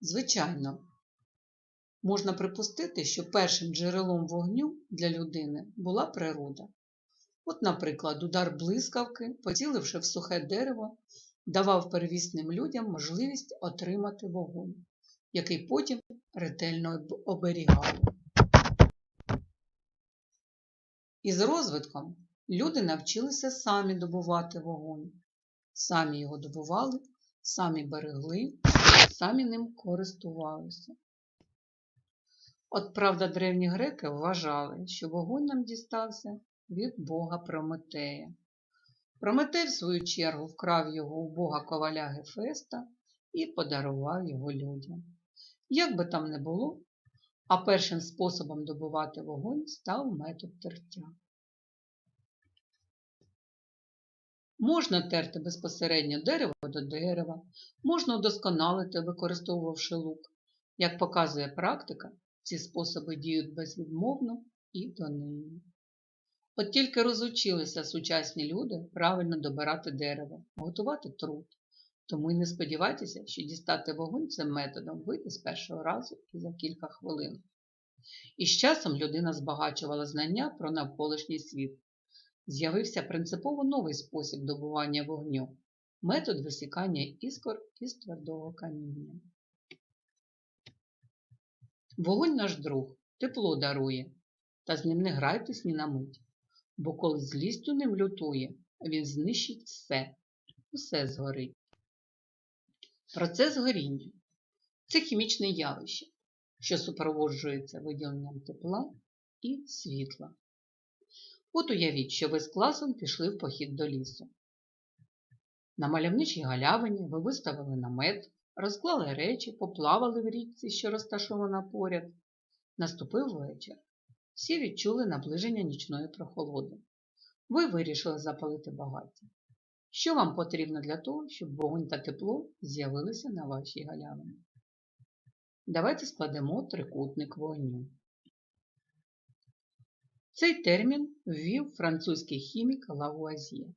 Звичайно, можна припустити, що першим джерелом вогню для людини була природа. От, наприклад, удар блискавки, поціливши в сухе дерево, давав первісним людям можливість отримати вогонь, який потім ретельно об- оберігали. Із розвитком люди навчилися самі добувати вогонь, самі його добували, самі берегли, самі ним користувалися. От правда, древні греки вважали, що вогонь нам дістався від бога Прометея. Прометей, в свою чергу, вкрав його у бога коваля Гефеста і подарував його людям. Як би там не було, а першим способом добувати вогонь став метод тертя. Можна терти безпосередньо дерево до дерева, можна удосконалити, використовувавши лук. Як показує практика, ці способи діють безвідмовно і донині. От тільки розучилися сучасні люди правильно добирати дерево, готувати труд. Тому й не сподівайтеся, що дістати вогонь цим методом вийде з першого разу і за кілька хвилин. І з часом людина збагачувала знання про навколишній світ. З'явився принципово новий спосіб добування вогню метод висікання іскор із твердого каміння. Вогонь наш друг, тепло дарує, та з ним не грайтесь ні на мить, бо коли злістю ним лютує, він знищить все, усе згорить. Процес горіння це хімічне явище, що супроводжується виділенням тепла і світла. От уявіть, що ви з класом пішли в похід до лісу. На мальовничій галявині ви виставили намет, розклали речі, поплавали в річці, що розташована поряд. Наступив вечір. Всі відчули наближення нічної прохолоди. Ви вирішили запалити багаття. Що вам потрібно для того, щоб вогонь та тепло з'явилися на вашій галявині? Давайте складемо трикутник вогню. Цей термін ввів французький хімік Лавуазьє.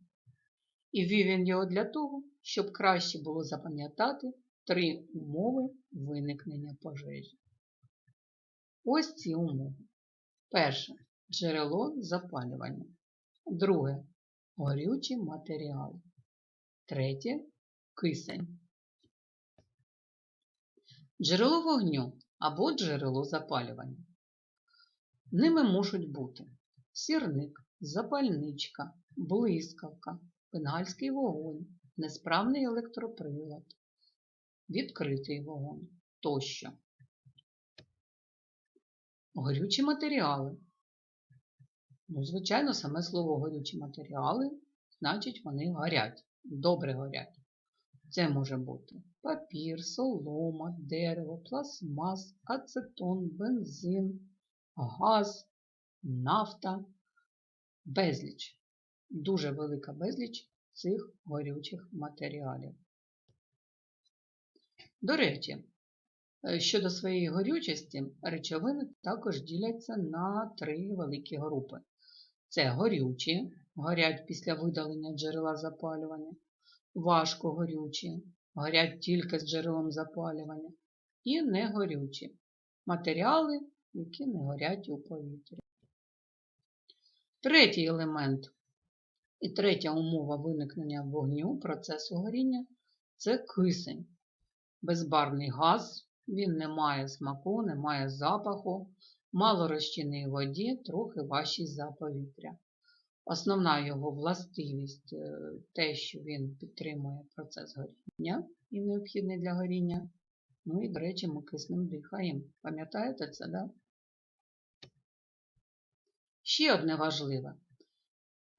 І ввів він його для того, щоб краще було запам'ятати три умови виникнення пожежі. Ось ці умови. Перше джерело запалювання. Друге горючі матеріали. Третє кисень. Джерело вогню або джерело запалювання. Ними можуть бути сірник, запальничка, блискавка, бенгальський вогонь, несправний електроприлад, відкритий вогонь тощо. Горючі матеріали. Ну, звичайно, саме слово горючі матеріали, значить, вони горять, добре горять. Це може бути папір, солома, дерево, пластмас, ацетон, бензин, газ, нафта, безліч. Дуже велика безліч цих горючих матеріалів. До речі, е, щодо своєї горючості, речовини також діляться на три великі групи. Це горючі, горять після видалення джерела запалювання, важкогорючі, горять тільки з джерелом запалювання, і негорючі матеріали, які не горять у повітрі. Третій елемент і третя умова виникнення вогню процесу горіння це кисень. Безбарний газ, він не має смаку, не має запаху, мало розчинний воді, трохи важчий за повітря. Основна його властивість е, те, що він підтримує процес горіння і необхідний для горіння. Ну і, до речі, ми киснем дихаємо. Пам'ятаєте це, да? Ще одне важливе.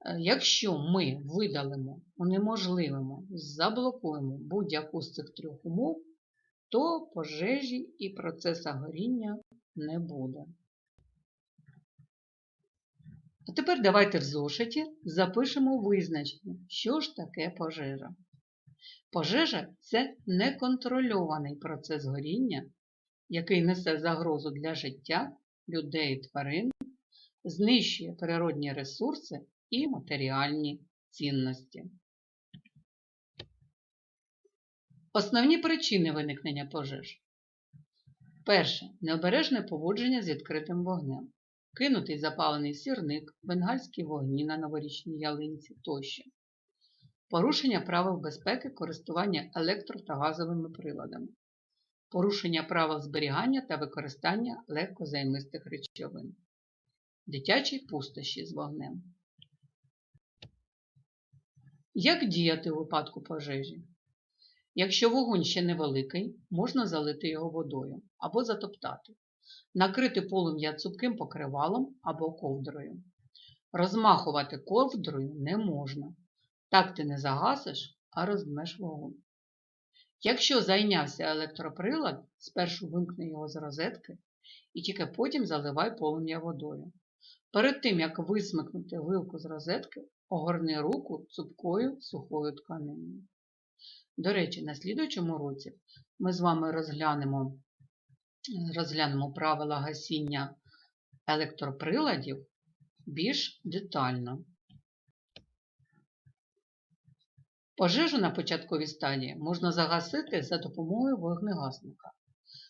Е, Якщо ми видалимо, унеможливимо, заблокуємо будь-яку з цих трьох умов, то пожежі і процеса горіння не буде. А тепер давайте в зошиті запишемо визначення, що ж таке пожежа. Пожежа це неконтрольований процес горіння, який несе загрозу для життя людей і тварин, знищує природні ресурси і матеріальні цінності. Основні причини виникнення пожеж. Перше. Необережне поводження з відкритим вогнем. Кинутий запалений сірник, бенгальські вогні на новорічній ялинці тощо. Порушення правил безпеки користування електро та газовими приладами. Порушення правил зберігання та використання легкозаймистих речовин. Дитячі пустощі з вогнем. Як діяти у випадку пожежі? Якщо вогонь ще невеликий, можна залити його водою або затоптати, накрити полум'я цупким покривалом або ковдрою. Розмахувати ковдрою не можна. Так ти не загасиш, а роздмеш вогонь. Якщо зайнявся електроприлад, спершу вимкни його з розетки і тільки потім заливай полум'я водою. Перед тим, як висмикнути вилку з розетки, огорни руку цупкою сухою тканиною. До речі, на слідуючому році ми з вами розглянемо, розглянемо правила гасіння електроприладів більш детально. Пожежу на початковій стадії можна загасити за допомогою вогнегасника.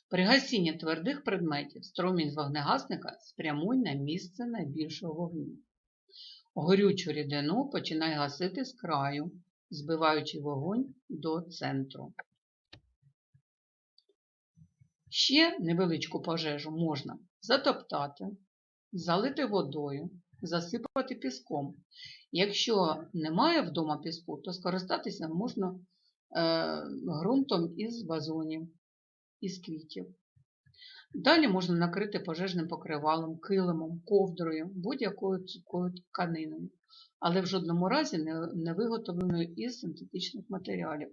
При гасінні твердих предметів струмінь з вогнегасника спрямуй на місце найбільшого вогню. Горючу рідину починай гасити з краю, збиваючи вогонь до центру. Ще невеличку пожежу можна затоптати, залити водою, засипати піском. Якщо немає вдома піску, то скористатися можна е, ґрунтом із вазонів, із квітів. Далі можна накрити пожежним покривалом, килимом, ковдрою, будь-якою цупкою тканиною, але в жодному разі не, виготовленою із синтетичних матеріалів,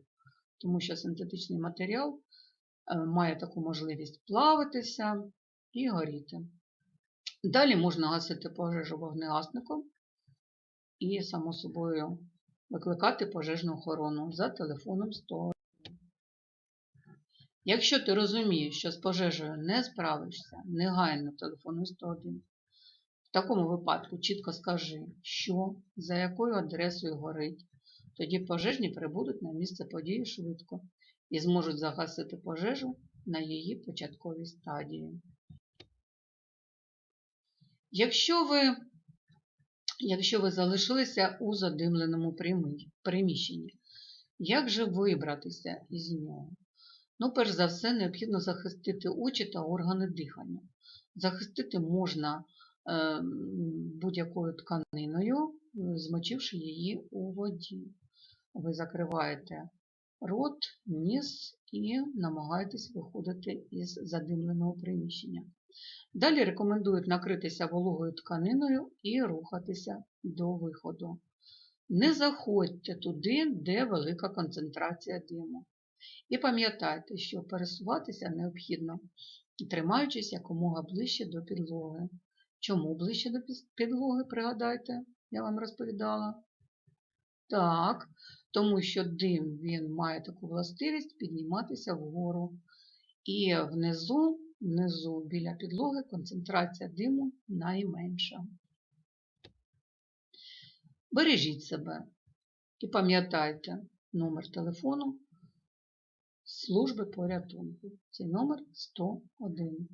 тому що синтетичний матеріал е, має таку можливість плавитися і горіти. Далі можна гасити пожежу вогнегасником і, само собою, викликати пожежну охорону за телефоном 100. Якщо ти розумієш, що з пожежею не справишся, негайно телефонуй 101. В такому випадку чітко скажи, що, за якою адресою горить. Тоді пожежні прибудуть на місце події швидко і зможуть загасити пожежу на її початковій стадії. Якщо ви, якщо ви залишилися у задимленому приміщенні, як же вибратися із нього? Ну, перш за все, необхідно захистити очі та органи дихання. Захистити можна е, будь-якою тканиною, змочивши її у воді. Ви закриваєте рот, ніс і намагаєтесь виходити із задимленого приміщення. Далі рекомендують накритися вологою тканиною і рухатися до виходу. Не заходьте туди, де велика концентрація диму. І пам'ятайте, що пересуватися необхідно, тримаючись якомога ближче до підлоги. Чому ближче до підлоги, пригадайте, я вам розповідала? Так, тому що дим він має таку властивість підніматися вгору. І внизу, внизу біля підлоги концентрація диму найменша. Бережіть себе і пам'ятайте номер телефону служби порятунку. Цей номер 101.